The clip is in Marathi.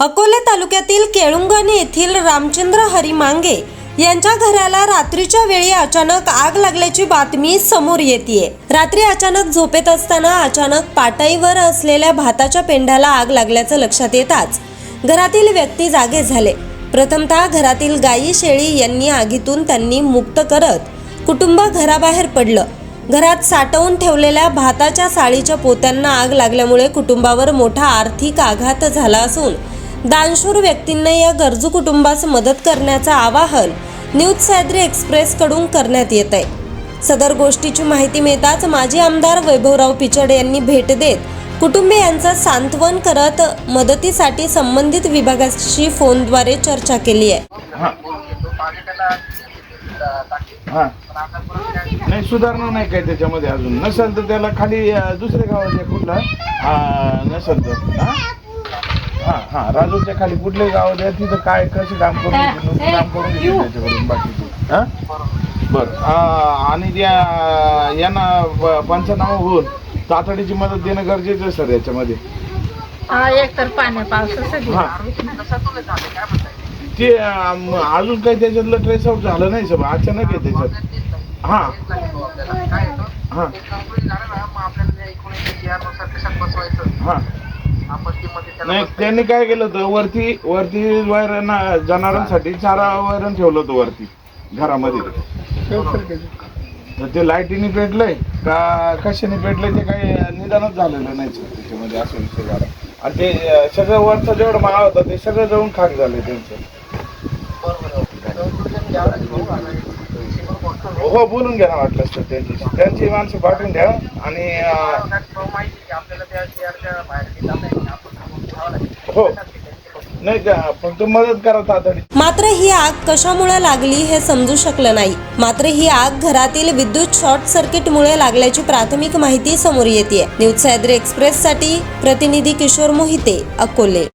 अकोले तालुक्यातील केळुंगण येथील रामचंद्र हरी मांगे यांच्या घराला रात्रीच्या वेळी अचानक आग लागल्याची बातमी समोर येते रात्री अचानक झोपेत असताना अचानक पाटाईवर असलेल्या भाताच्या पेंढ्याला आग लागल्याचं लक्षात येताच घरातील व्यक्ती जागे झाले. प्रथमतः घरातील गायी शेळी यांनी आगीतून त्यांनी मुक्त करत कुटुंब घराबाहेर पडलं. घरात साठवून ठेवलेल्या भाताच्या साळीच्या पोत्यांना आग लागल्यामुळे कुटुंबावर मोठा आर्थिक आघात झाला असून दानशूर व्यक्तींना या गरजू कुटुंबास मदत करण्याचं आवाहन न्यूज सह्याद्री एक्सप्रेस कडून करण्यात येत आहे. सदर गोष्टीची माहिती मिळताच माजी आमदार वैभवराव पिचड यांनी भेट देत कुटुंबियांचं सांत्वन करत मदतीसाठी संबंधित विभागाशी फोनद्वारे चर्चा केली आहे. नाही सुधारणा नाही काय त्याच्यामध्ये अजून. नसेल तर त्याला खाली दुसऱ्या गावाच्या कुठला? नसेल तर. हा राजूरच्या खाली कुठल्या गावात आहे तिथं काय कसं काम करून घेते, नुसतं काम करून घेते त्याच्याकडून बाकीचे हा? बरं. आणि त्या यांना पंचनामा होऊन तातडीची मदत देणं गरजेचं आहे सर याच्यामध्ये. हा एक तर पाण्या पावसासाठी हा. ते अं, अजून काही त्याच्यातलं ट्रेस आउट झालं नाही सर. अचानक आहे त्याच्यात हा. हा. हा. नाही त्यांनी काय केलं होतं वरती वरती वैरण जनावरांसाठी चारा वैरण ठेवलं होतं वरती घरामध्ये. तर ते लाईटीने पेटलंय का कशाने पेटलंय ते काही निदानच झालेलं नाही sir त्याच्यामध्ये असं विषय झाला. आणि ते अं, सगळं वरचं जेवढं माळ होतं ते सगळं जळून खाक झालंय त्यांचं. हो बोलून घ्या ना वाटलं तर त्यांची त्यांची माणसं पाठवून द्या आणि हो. नाही का फक्त मदत करा तातडी मात्र ही आग कशामुळे लागली हे समजू शकलं नाही. मात्र ही आग घरातील विद्युत शॉर्ट सर्किट मुळे लागल्याची प्राथमिक माहिती समोर येते न्यूज सह्याद्री एक्सप्रेस साठी प्रतिनिधी किशोर मोहिते अकोले.